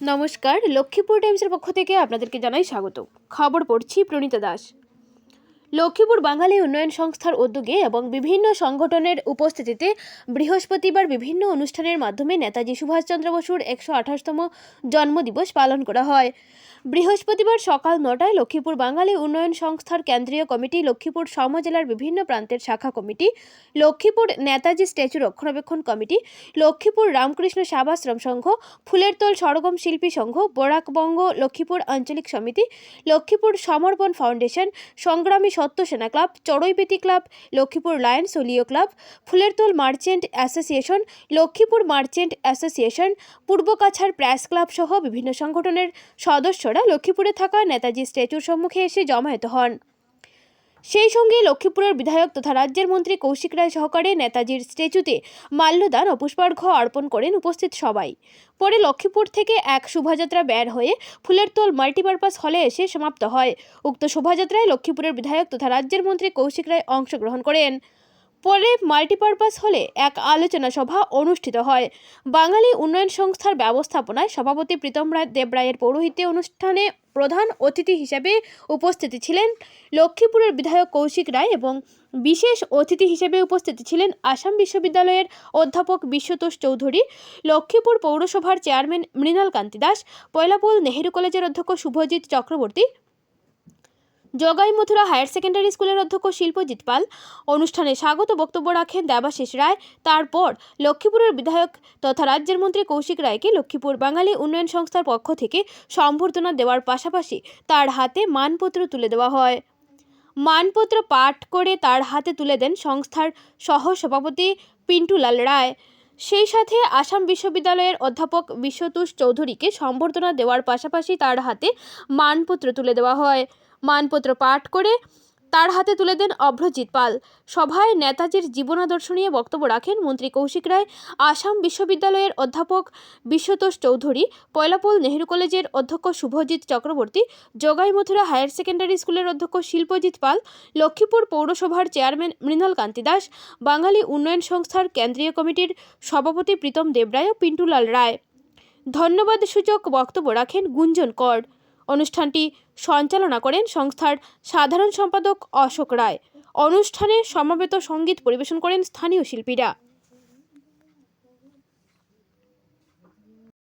নমস্কার লক্ষ্মীপুর টাইমসের পক্ষ থেকে আপনাদেরকে জানাই স্বাগত খবর পড়ছি প্রণীতা দাস। লক্ষ্মীপুর বাঙালি উন্নয়ন সংস্থার উদ্যোগে এবং বিভিন্ন সংগঠনের উপস্থিতিতে বৃহস্পতিবার বিভিন্ন অনুষ্ঠানের মাধ্যমে নেতাজি সুভাষচন্দ্র বসুর একশো আঠাশতম জন্মদিবস পালন করা হয়। বৃহস্পতিবার সকাল নটায় লক্ষ্মীপুর বাঙালি উন্নয়ন সংস্থার কেন্দ্রীয় কমিটি, লক্ষ্মীপুর সমজেলার বিভিন্ন প্রান্তের শাখা কমিটি, লক্ষ্মীপুর নেতাজি স্ট্যাচু রক্ষণাবেক্ষণ কমিটি, লক্ষ্মীপুর রামকৃষ্ণ সেবাশ্রম সংঘ, ফুলেরতোল সরগম শিল্পী সংঘ, বরাকবঙ্গ লক্ষ্মীপুর আঞ্চলিক সমিতি, লক্ষ্মীপুর সমর্পণ foundation, Sangrami Satya Sena club Charaibeti club, Lakshmipur Lions ও club, Phulertal merchant association, Lakshmipur merchant association, Purba Purbakachhar press club সহ বিভিন্ন সংগঠনের সদস্যরা লক্ষ্মীপুরে থাকা নেতাজি স্ট্যাচুর সম্মুখে এসে জমায়েত হন। সেই সঙ্গে লক্ষ্মীপুরের বিধায়ক তথা রাজ্যের মন্ত্রী কৌশিক রায় সহকারে নেতাজির স্ট্যাচুতে মাল্যদান ও পুষ্পার্ঘ্য অর্পণ করেন উপস্থিত সবাই। পরে লক্ষ্মীপুর থেকে এক শোভাযাত্রা বের হয়ে ফুলেরতোল মাল্টিপারপাস হলে এসে সমাপ্ত হয়। উক্ত শোভাযাত্রায় লক্ষ্মীপুরের বিধায়ক তথা রাজ্যের মন্ত্রী কৌশিক রায় অংশগ্রহণ করেন। পরে মাল্টিপারপাস হলে এক আলোচনা সভা অনুষ্ঠিত হয়। বাঙালি উন্নয়ন সংস্থার ব্যবস্থাপনায় সভাপতি প্রীতম রায় দেবরায়ের পৌরোহিত্যে অনুষ্ঠানে প্রধান অতিথি হিসেবে উপস্থিতি ছিলেন লক্ষ্মীপুরের বিধায়ক কৌশিক রায় এবং বিশেষ অতিথি হিসেবে উপস্থিত ছিলেন আসাম বিশ্ববিদ্যালয়ের অধ্যাপক বিশ্বতোষ চৌধুরী, লক্ষ্মীপুর পৌরসভার চেয়ারম্যান মৃণাল কান্তি দাস পয়লাপুল নেহেরু কলেজের অধ্যক্ষ শুভজিৎ চক্রবর্তী জগাই মথুরা হায়ার সেকেন্ডারি স্কুলের অধ্যক্ষ শিল্পজিৎ পাল অনুষ্ঠানে স্বাগত বক্তব্য রাখেন দেবাশিস রায়। তারপর লক্ষ্মীপুরের বিধায়ক তথা রাজ্যের মন্ত্রী কৌশিক রায়কে লক্ষ্মীপুর বাঙালি উন্নয়ন সংস্থার পক্ষ থেকে সম্বর্ধনা দেওয়ার পাশাপাশি তার হাতে মানপত্র তুলে দেওয়া হয়। মানপত্র পাঠ করে তার হাতে তুলে দেন সংস্থার সহ সভাপতি পিন্টুলাল রায়। সেই সাথে আসাম বিশ্ববিদ্যালয়ের অধ্যাপক বিশ্বতোষ চৌধুরীকে সম্বর্ধনা দেওয়ার পাশাপাশি তার হাতে মানপত্র তুলে দেওয়া হয়। মানপত্র পাঠ করে তার হাতে তুলে দেন অভ্রজিৎ পাল। সভায় নেতাজির জীবনাদর্শ নিয়ে বক্তব্য রাখেন মন্ত্রী কৌশিক রায়, আসাম বিশ্ববিদ্যালয়ের অধ্যাপক বিশ্বতোষ চৌধুরী পয়লাপুল নেহেরু কলেজের অধ্যক্ষ শুভজিৎ চক্রবর্তী, জগাই মথুরা হায়ার সেকেন্ডারি স্কুলের অধ্যক্ষ শিল্পজিৎ পাল, লক্ষ্মীপুর পৌরসভার চেয়ারম্যান মৃণাল কান্তি দাস, বাঙালি উন্নয়ন সংস্থার কেন্দ্রীয় কমিটির সভাপতি প্রীতম দেবরায় ও পিন্টুলাল রায়। ধন্যবাদ সূচক বক্তব্য রাখেন গুঞ্জন কর। অনুষ্ঠানটি সঞ্চালনা করেন সংস্থার সাধারণ সম্পাদক অশোক রায়। অনুষ্ঠানে সমবেত সংগীত পরিবেশন করেন স্থানীয় শিল্পীরা।